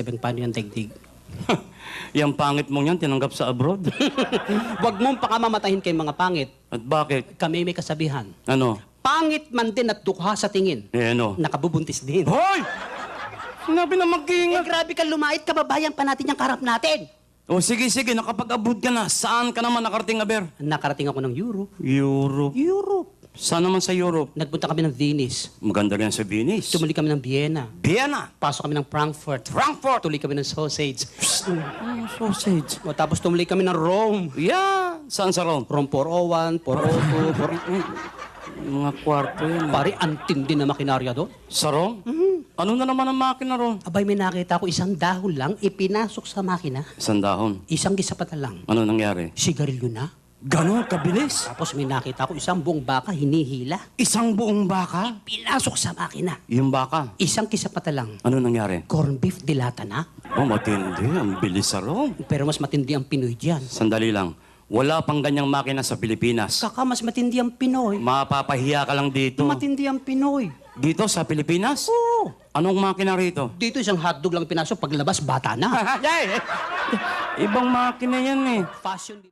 Sabi paano yung daigdig? Yung pangit mong yan, tinanggap sa abroad. Huwag mong pakamamatahin kay mga pangit. At bakit? Kami may kasabihan. Ano? Pangit man din at dukha sa tingin. Eh ano? Nakabubuntis din. Hoy! Sinabi na Eh, mag-iingat. grabe ka lumait, kababayan pa natin yung karap natin. O sige, sige, nakapag-abroad ka na. Saan ka naman nakarating, Aber? Nakarating ako ng Europe. Europe. Europe. Saan naman sa Europe? Nagpunta kami ng Venice. Maganda rin sa Venice. Tumuli kami ng Vienna. Vienna. Pasok kami ng Frankfurt. Frankfurt. Tuloy kami ng sausage. Oh, sausage. O, tapos tumuli kami ng Rome. Yeah. Saan sa Rome? Rome 401, 402, 4... Mga kwarto yun. ah. Pare, ang tindi na makinarya doon. Sa Rome? Ano na naman ang makina ron? Abay, may nakita ko isang dahon lang, ipinasok sa makina. Isang dahon. Isang gisapata lang. Ano nangyari? Sigarilyo na. Ganon kabilis. Tapos may nakita ko isang buong baka hinihila. Isang buong baka? Pinasok sa makina. Yung baka. Isang kisapata lang. Ano nangyari? Corn beef dilata na. Oh, matindi. Ang bilis sa Rome. Pero mas matindi ang Pinoy dyan. Sandali lang. Wala pang ganyang makina sa Pilipinas. Kaka, mas matindi ang Pinoy. Mapapahiya ka lang dito. Matindi ang Pinoy. Dito sa Pilipinas? Oo. Anong makina rito? Dito isang hotdog lang pinasok, paglabas bata na. Ibang makina yan eh. Fashion